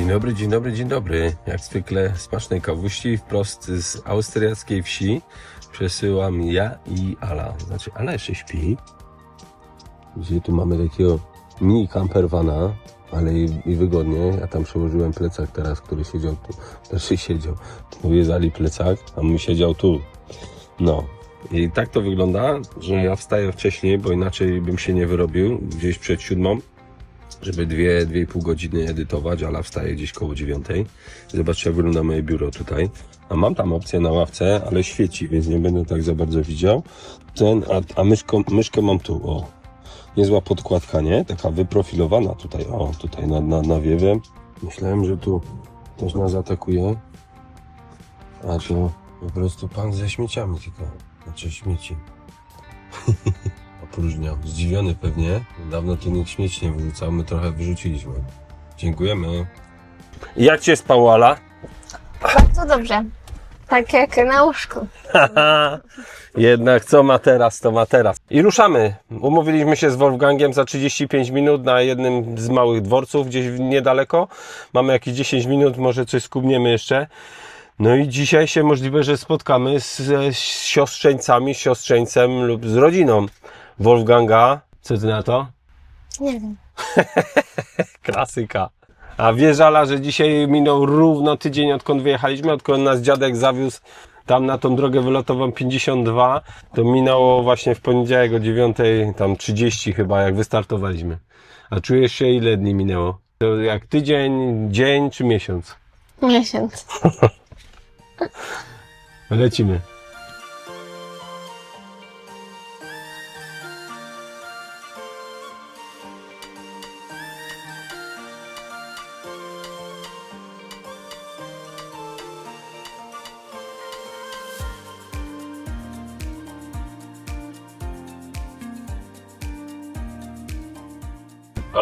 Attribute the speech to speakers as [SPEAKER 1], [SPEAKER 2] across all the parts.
[SPEAKER 1] Dzień dobry, dzień dobry, dzień dobry. Jak zwykle smacznej kawuści wprost z austriackiej wsi przesyłam ja i Ala. Znaczy, Ala jeszcze śpi. Dzisiaj tu mamy takiego mini campervana, ale i, i wygodnie. Ja tam przełożyłem plecak teraz, który siedział tu. Znaczy siedział. Mówię zali plecak, a mój siedział tu. No. I tak to wygląda, że ja wstaję wcześniej, bo inaczej bym się nie wyrobił, gdzieś przed siódmą żeby dwie, dwie i pół godziny edytować, ale wstaję gdzieś koło dziewiątej. Zobaczcie, jak wygląda moje biuro tutaj. A mam tam opcję na ławce, ale świeci, więc nie będę tak za bardzo widział. Ten, a, a myszką, myszkę mam tu, o. Niezła podkładka, nie? Taka wyprofilowana tutaj, o, tutaj nad, nad nawiewem. Myślałem, że tu ktoś nas atakuje. A to po prostu pan ze śmieciami tylko. Znaczy śmieci. opróżniał. Zdziwiony pewnie. Dawno tu nikt śmieci nie wyrzucał, my trochę wyrzuciliśmy. Dziękujemy. Jak cię spało, Ala?
[SPEAKER 2] Bardzo dobrze. Tak jak na łóżku.
[SPEAKER 1] Jednak co ma teraz, to ma teraz. I ruszamy. Umówiliśmy się z Wolfgangiem za 35 minut na jednym z małych dworców, gdzieś niedaleko. Mamy jakieś 10 minut, może coś skubniemy jeszcze. No i dzisiaj się możliwe, że spotkamy z, z siostrzeńcami, siostrzeńcem lub z rodziną Wolfganga. Co ty na to?
[SPEAKER 2] Nie wiem.
[SPEAKER 1] Klasyka. A wiesz, Ala, że dzisiaj minął równo tydzień, odkąd wyjechaliśmy, odkąd nas dziadek zawiózł tam na tą drogę wylotową 52, to minęło właśnie w poniedziałek o 9, tam 30 chyba, jak wystartowaliśmy. A czujesz się, ile dni minęło? To jak tydzień, dzień czy miesiąc?
[SPEAKER 2] Miesiąc.
[SPEAKER 1] Lecimy.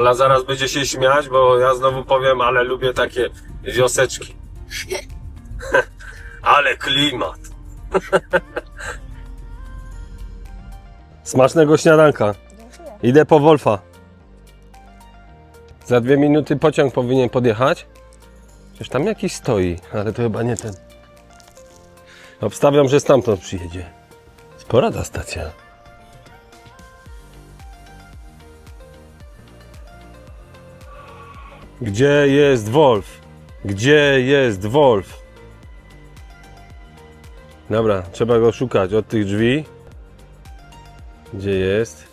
[SPEAKER 1] Ola zaraz będzie się śmiać, bo ja znowu powiem, ale lubię takie wioseczki. ale klimat. Smacznego śniadanka. Idę po Wolfa. Za dwie minuty pociąg powinien podjechać. Przecież tam jakiś stoi, ale to chyba nie ten. Obstawiam, że stamtąd przyjedzie. Spora ta stacja. Gdzie jest Wolf? Gdzie jest Wolf? Dobra, trzeba go szukać od tych drzwi. Gdzie jest?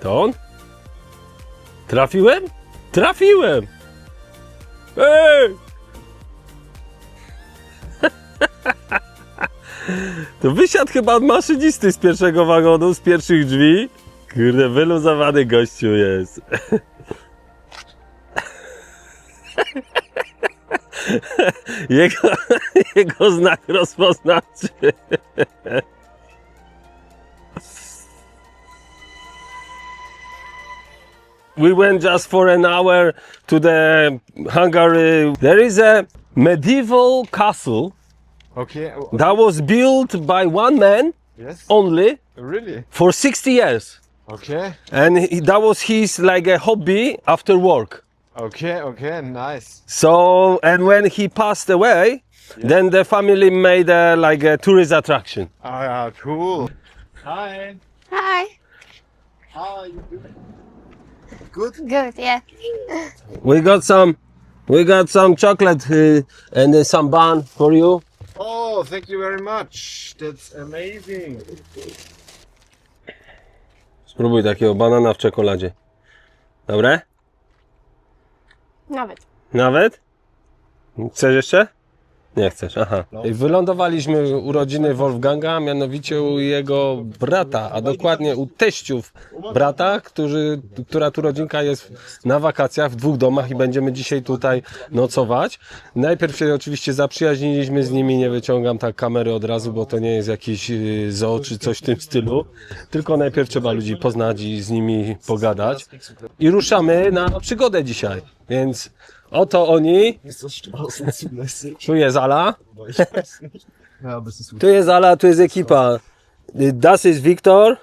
[SPEAKER 1] To on? Trafiłem? Trafiłem! Ej! To wysiadł chyba od maszynisty z pierwszego wagonu, z pierwszych drzwi. Kurde, wyluzowany gościu jest. Jego, jego znak rozpoznawczy. We went just for an hour to the Hungary. There is a medieval castle
[SPEAKER 3] Okay.
[SPEAKER 1] that was built by one man
[SPEAKER 3] Yes.
[SPEAKER 1] only
[SPEAKER 3] Really?
[SPEAKER 1] for 60 years.
[SPEAKER 3] Okay.
[SPEAKER 1] And he, that was his like a hobby after work.
[SPEAKER 3] Okay. Okay. Nice.
[SPEAKER 1] So, and when he passed away, then the family made a, like a tourist attraction.
[SPEAKER 3] Ah, yeah, cool. Hi.
[SPEAKER 2] Hi.
[SPEAKER 3] How are you doing? Good.
[SPEAKER 2] Good, yeah.
[SPEAKER 1] We got some, we got some chocolate uh, and uh, some bun for you.
[SPEAKER 3] Oh, thank you very much. That's amazing.
[SPEAKER 1] Spróbuj takiego banana w czekoladzie. Dobre?
[SPEAKER 2] Nawet.
[SPEAKER 1] Nawet? Chcesz jeszcze? Nie chcesz, aha. Wylądowaliśmy u rodziny Wolfganga, mianowicie u jego brata, a dokładnie u teściów brata, którzy, która tu rodzinka jest na wakacjach w dwóch domach i będziemy dzisiaj tutaj nocować. Najpierw się oczywiście zaprzyjaźniliśmy z nimi, nie wyciągam tak kamery od razu, bo to nie jest jakiś y, zoo czy coś w tym stylu, tylko najpierw trzeba ludzi poznać i z nimi pogadać. I ruszamy na przygodę dzisiaj, więc oto oni.
[SPEAKER 3] Ist das straßenzulässig?
[SPEAKER 1] Tu jest Ala,
[SPEAKER 3] Aber ich weiß nicht. Ja, aber es ist
[SPEAKER 1] tu jest Ala, tu jest ekipa. Das ist Wiktor,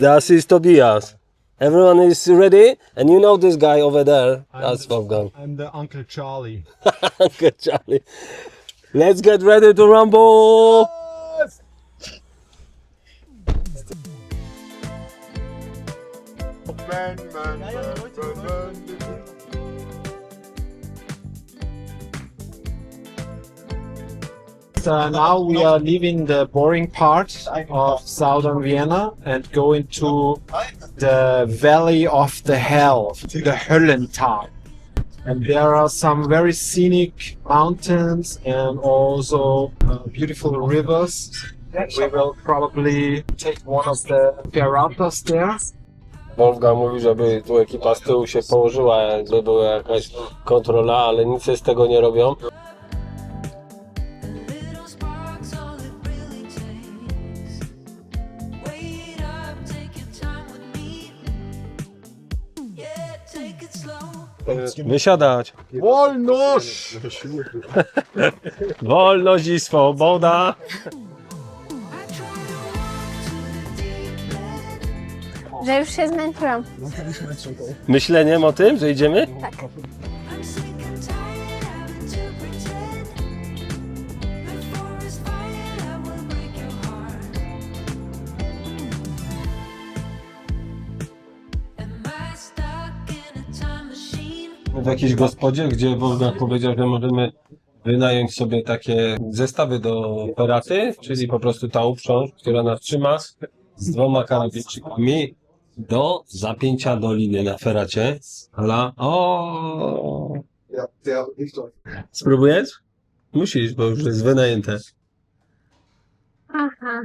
[SPEAKER 1] das ist Tobias. Everyone is ready, and you know this guy over there. That's Wolfgang.
[SPEAKER 3] I'm the Uncle Charlie.
[SPEAKER 1] Uncle Charlie. Let's get ready to rumble!
[SPEAKER 3] Man, man, man. Uh, now we are leaving the boring part of southern Vienna and going to the valley of the hell, the Höllental. And there are some very scenic mountains and also uh, beautiful rivers. We will probably take one of the ferratas there.
[SPEAKER 1] Wolfgang mówi, żeby tu ekipa z tyłu się położyła, jakby była jakaś kontrola, ale nic z tego nie robią. Wysiadać.
[SPEAKER 3] Wolność!
[SPEAKER 1] Wolność i swoboda.
[SPEAKER 2] Że już się zmęczyłam.
[SPEAKER 1] Myśleniem o tym, że idziemy?
[SPEAKER 4] I'm
[SPEAKER 1] w jakiejś gospodzie, gdzie Wolfgang powiedział, że możemy wynająć sobie takie zestawy do operaty, czyli po prostu ta uprząż, która nas trzyma z dwoma karabinczykami do zapięcia doliny na feracie. Ala, o, Spróbujesz? Musisz, bo już jest wynajęte.
[SPEAKER 2] Aha.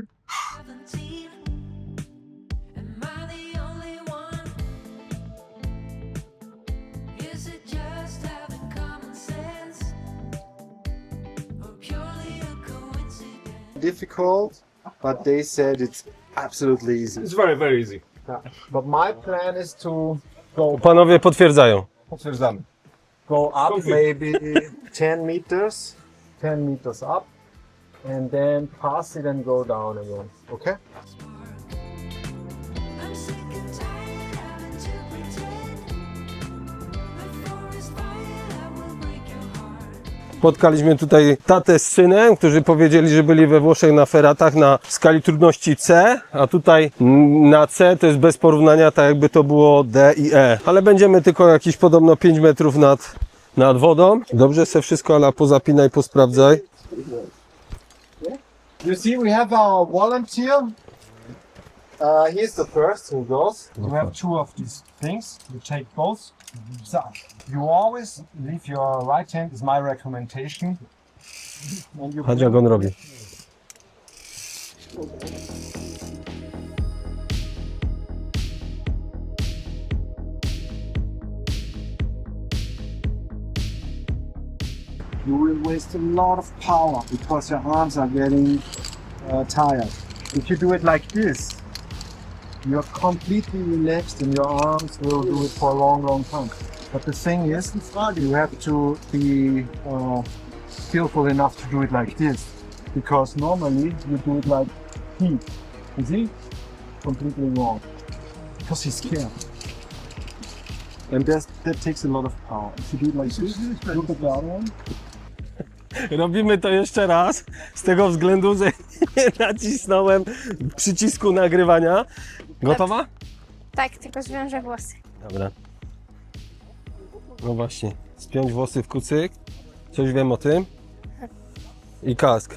[SPEAKER 3] Difficult, but they said it's absolutely easy.
[SPEAKER 5] It's very, very easy.
[SPEAKER 3] But my plan is to go
[SPEAKER 1] Panowie potwierdzają.
[SPEAKER 5] Potwierdzamy.
[SPEAKER 3] go up maybe 10 meters, 10 meters up, and then pass it and go down again. Okay?
[SPEAKER 1] Spotkaliśmy tutaj tatę z synem, którzy powiedzieli, że byli we Włoszech na feratach na skali trudności C, a tutaj na C to jest bez porównania, tak jakby to było D i E. Ale będziemy tylko jakieś podobno 5 metrów nad, nad wodą. Dobrze se wszystko, ale pozapinaj, posprawdzaj.
[SPEAKER 3] You see, we have our volunteer. Uh, he's the first who goes. You have two of these things. You take both. So you always leave your right hand. Is my recommendation. And you
[SPEAKER 1] Patrz jak on robi.
[SPEAKER 6] you will waste a lot of power because your arms are getting uh, tired. If you do it like this, you're completely relaxed and your arms will do it for a long, long time. But the thing is, you have to be uh, skillful enough to do it like this because normally you do it like he. You see? Completely wrong because he's scared. And that's, that takes a lot of power. If you do it like this, look at the other one.
[SPEAKER 1] Robimy to jeszcze raz, z tego względu, że nie nacisnąłem przycisku nagrywania. Gotowa?
[SPEAKER 2] Tak, tylko zwiążę włosy.
[SPEAKER 1] Dobra. No właśnie, spiąć włosy w kucyk. Coś wiem o tym. I kask.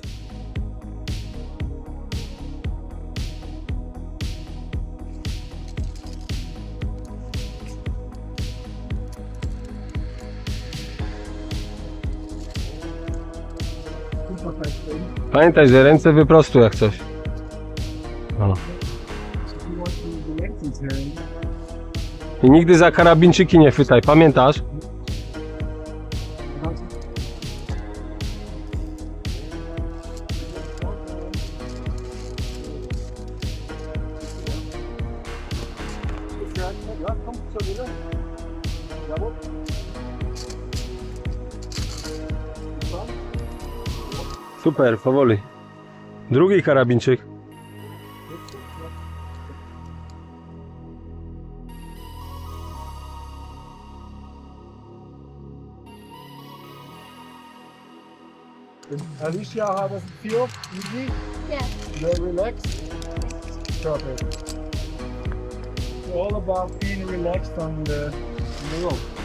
[SPEAKER 1] Pamiętaj, że ręce wyprostuj jak coś. I nigdy za karabinczyki nie chwytaj, pamiętasz? Super, powoli. Drugi karabinczyk.
[SPEAKER 6] Alicia, how does it feel? Easy?
[SPEAKER 2] Yeah.
[SPEAKER 6] You're relaxed? Perfect. It's all about being relaxed on uh, the, on the rope.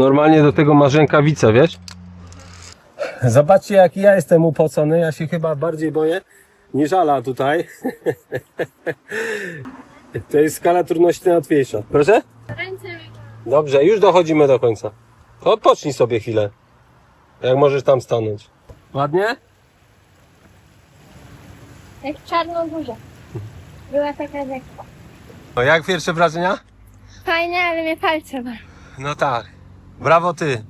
[SPEAKER 1] Normalnie do tego masz rękawice, wiesz? Zobaczcie, jaki ja jestem upocony. Ja się chyba bardziej boję niż Ala tutaj. To jest skala trudności najłatwiejsza. Proszę?
[SPEAKER 2] Ręce
[SPEAKER 1] Dobrze, już dochodzimy do końca. Odpocznij sobie chwilę. Jak możesz tam stanąć. Ładnie?
[SPEAKER 2] jak w Czarnogórze. Była taka rzeka.
[SPEAKER 1] No jak pierwsze wrażenia?
[SPEAKER 2] Fajnie, ale mnie palce ma.
[SPEAKER 1] No tak. Brawo ty.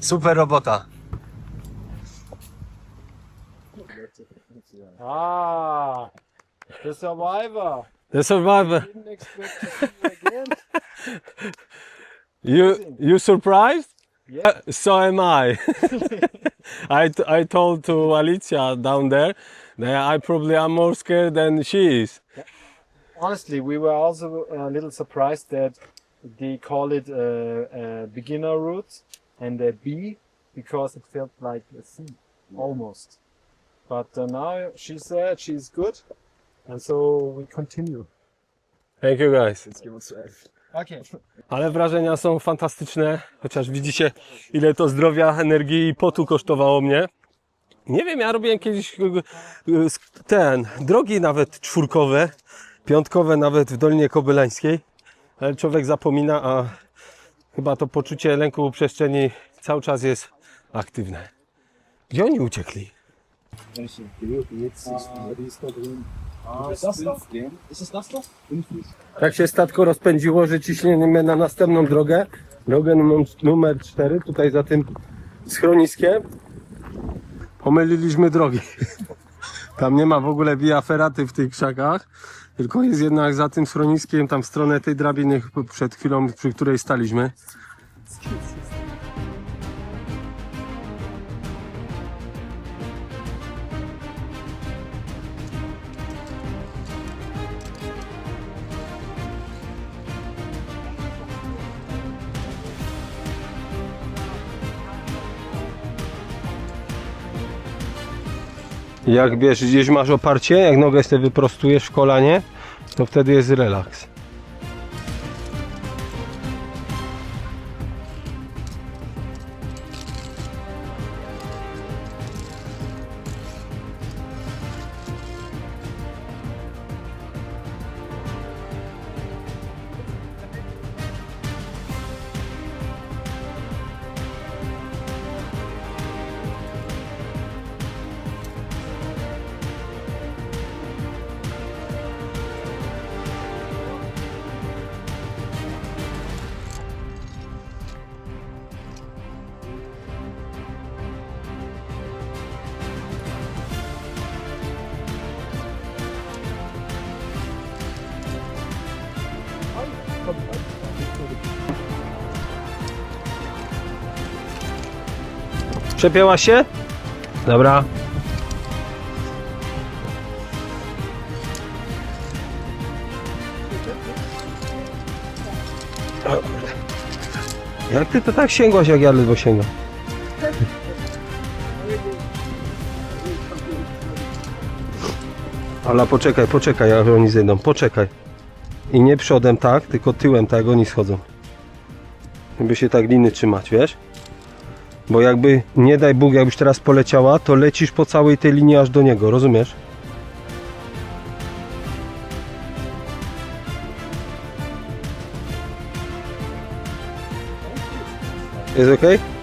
[SPEAKER 1] Super robota.
[SPEAKER 3] Ah, the survivor.
[SPEAKER 1] The survivor.
[SPEAKER 3] Didn't expect to see you again.
[SPEAKER 1] You you surprised?
[SPEAKER 3] Yeah.
[SPEAKER 1] So am I. I, t- I told to Alicia down there that I probably am more scared than she is.
[SPEAKER 3] Honestly, we were also a little surprised that they call it a, a beginner route and a B because it felt like a C almost. But uh, now she said she's good, and so we continue.
[SPEAKER 1] Thank you guys.
[SPEAKER 3] Okay.
[SPEAKER 1] Ale wrażenia są fantastyczne, chociaż widzicie ile to zdrowia, energii i potu kosztowało mnie. Nie wiem, ja robiłem kiedyś y, y, ten, drogi nawet czwórkowe, piątkowe nawet w Dolinie Kobylańskiej, ale człowiek zapomina, a chyba to poczucie lęku przestrzeni cały czas jest aktywne. Gdzie oni uciekli? Tak się statko rozpędziło, że ciśniemy na następną drogę. Drogę numer, numer 4, tutaj za tym schroniskiem. Pomyliliśmy drogi. Tam nie ma w ogóle via ferraty w tych krzakach, tylko jest jednak za tym schroniskiem, tam w stronę tej drabiny przed chwilą, przy której staliśmy. Jak wiesz, gdzieś masz oparcie, jak nogę sobie wyprostujesz w kolanie, to wtedy jest relaks. Przepięła się? Dobra. Jak ty to tak sięgłaś, jak ja ledwo sięgam? Ale poczekaj, poczekaj, jak oni zejdą, poczekaj. I nie przodem tak, tylko tyłem tak, oni schodzą. Żeby się tak liny trzymać, wiesz? Bo jakby, nie daj Bóg, jakbyś teraz poleciała, to lecisz po całej tej linii aż do niego, rozumiesz? Jest ok?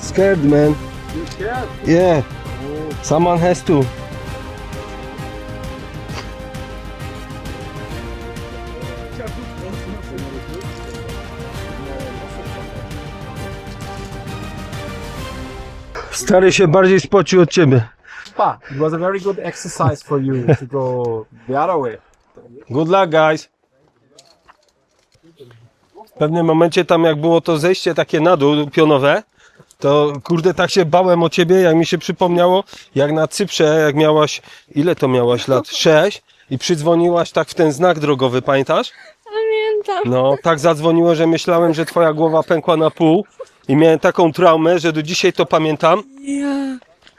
[SPEAKER 1] Scared, man. Yeah. Someone has to. Stary się bardziej spocił od ciebie.
[SPEAKER 3] But it was a very good exercise for you to go the other way.
[SPEAKER 1] Good luck, guys. W pewnym momencie tam jak było to zejście takie na dół pionowe, to kurde tak się bałem o ciebie, jak mi się przypomniało, jak na Cyprze, jak miałaś, ile to miałaś lat? Sześć i przydzwoniłaś tak w ten znak drogowy, pamiętasz?
[SPEAKER 2] Pamiętam.
[SPEAKER 1] No, tak zadzwoniło, że myślałem, że twoja głowa pękła na pół i miałem taką traumę, że do dzisiaj to pamiętam.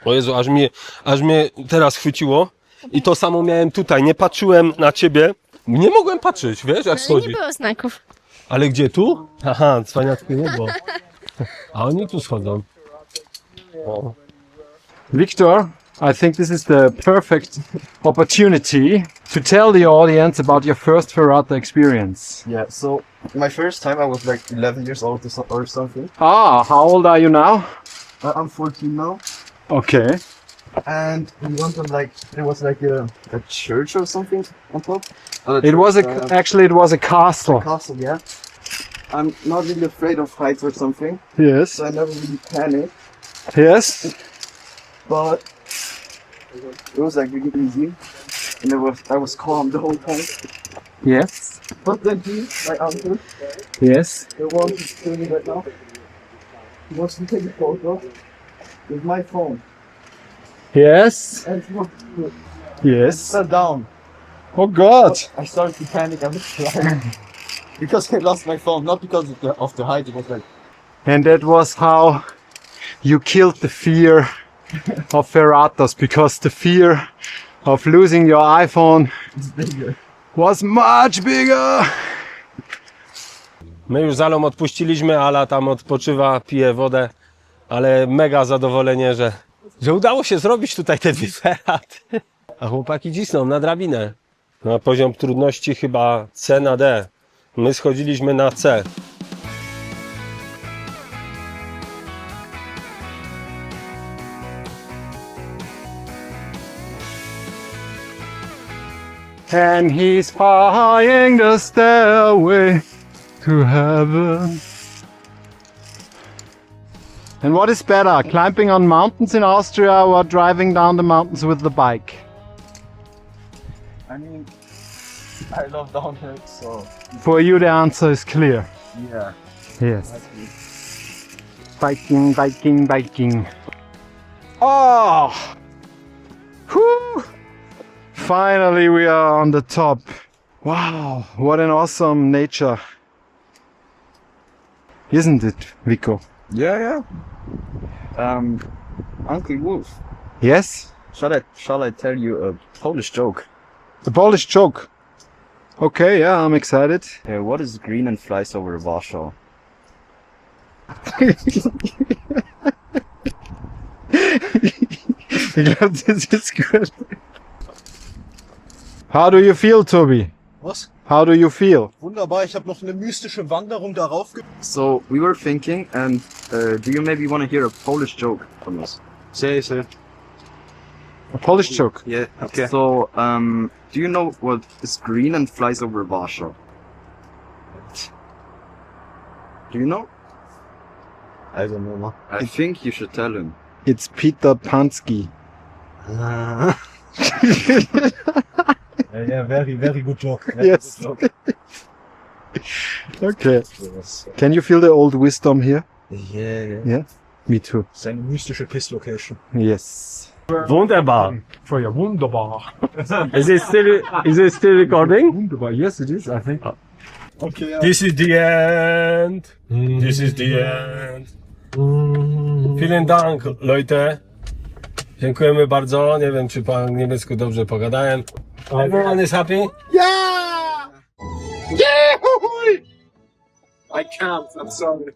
[SPEAKER 1] O Jezu, aż mnie, aż mnie teraz chwyciło. I to samo miałem tutaj. Nie patrzyłem na ciebie. Nie mogłem patrzeć, wiesz, jak
[SPEAKER 2] Ale nie
[SPEAKER 1] schodzi.
[SPEAKER 2] było znaków.
[SPEAKER 1] Ale gdzie tu? Aha, cwaniackie niebo. A oni tu schodzą. O.
[SPEAKER 3] Victor, I think this is the perfect opportunity to tell the audience about your first Ferrata experience.
[SPEAKER 5] Yeah, so my first time I was like 11 years old or so- or something.
[SPEAKER 3] Ah, how old are you now?
[SPEAKER 5] Uh, I'm 14 now,
[SPEAKER 3] Okay.
[SPEAKER 5] and we went on like there was like a, a church or something on top. Uh,
[SPEAKER 3] It was a
[SPEAKER 5] uh,
[SPEAKER 3] actually it was a castle.
[SPEAKER 5] castle, yeah. I'm not really afraid of heights or something,
[SPEAKER 3] Yes.
[SPEAKER 5] so I never really panicked.
[SPEAKER 3] Yes.
[SPEAKER 5] But it was like really easy, and it was I was calm the whole time.
[SPEAKER 3] Yes.
[SPEAKER 5] But then he, my uncle,
[SPEAKER 3] Yes.
[SPEAKER 5] the one who's filming right now, he wants to take a photo with my phone,
[SPEAKER 3] Yes.
[SPEAKER 5] and he wants to
[SPEAKER 3] Yes.
[SPEAKER 5] sit down.
[SPEAKER 3] Oh God.
[SPEAKER 5] I started to panic. I was flying because I lost my phone, not because of the, of the height. It was like
[SPEAKER 3] And that was how you killed the fear of Ferratas because the fear of losing your iPhone was much bigger.
[SPEAKER 1] My już zalom odpuściliśmy, Ala tam odpoczywa, pije wodę, ale mega zadowolenie, że, że udało się zrobić tutaj te dwie feraty. A chłopaki cisną na drabinę. Na poziom trudności chyba C na D. My schodziliśmy na C.
[SPEAKER 3] And he's flying the stairway to heaven. And what is better, climbing on mountains in Austria or driving down the mountains with the bike?
[SPEAKER 5] I mean, I love downhill, so
[SPEAKER 3] For you, the answer is clear.
[SPEAKER 5] yeah.
[SPEAKER 3] Yes. Biking, biking, biking. Oh! Whew! Finally, we are on the top. Wow, what an awesome nature. Isn't it, Vico?
[SPEAKER 5] Yeah, yeah. Um, Uncle Wolf,
[SPEAKER 3] Yes?
[SPEAKER 5] shall I shall I tell you a Polish joke?
[SPEAKER 3] The Polish joke. Okay, yeah, I'm excited.
[SPEAKER 5] Uh, what is green and flies over Warsaw?
[SPEAKER 3] Ich glaube, das ist gut. How do you feel, Toby?
[SPEAKER 6] Was?
[SPEAKER 3] How do you feel?
[SPEAKER 6] Wunderbar, ich habe noch eine mystische Wanderung darauf ge
[SPEAKER 5] So we were thinking, and uh, do you maybe want to hear a Polish joke from us?
[SPEAKER 6] Sehr, sehr.
[SPEAKER 3] A Polish joke.
[SPEAKER 5] Yeah.
[SPEAKER 6] Okay.
[SPEAKER 5] So, um, do you know what is green and flies over Warsaw? Do you know?
[SPEAKER 6] I don't know. man.
[SPEAKER 5] I think you should tell him.
[SPEAKER 3] It's Peter Pansky.
[SPEAKER 6] yeah, yeah, very, very good joke.
[SPEAKER 3] Yes. Okay. Can you feel the old wisdom here?
[SPEAKER 6] Yeah, yeah.
[SPEAKER 3] Me too.
[SPEAKER 6] Seine mystische Piss-Location.
[SPEAKER 3] Yes.
[SPEAKER 1] Wunderbar.
[SPEAKER 3] For you, wunderbar.
[SPEAKER 1] Is it still, is it still recording?
[SPEAKER 3] Wunderbar. Yes, it is, I think.
[SPEAKER 6] Okay.
[SPEAKER 1] This is the end. This is the end. Vielen Dank, Leute. Dziękujemy bardzo. Nie wiem, czy po niemiecku dobrze pogadałem. Everyone is happy?
[SPEAKER 3] Yeah! I can't, I'm sorry.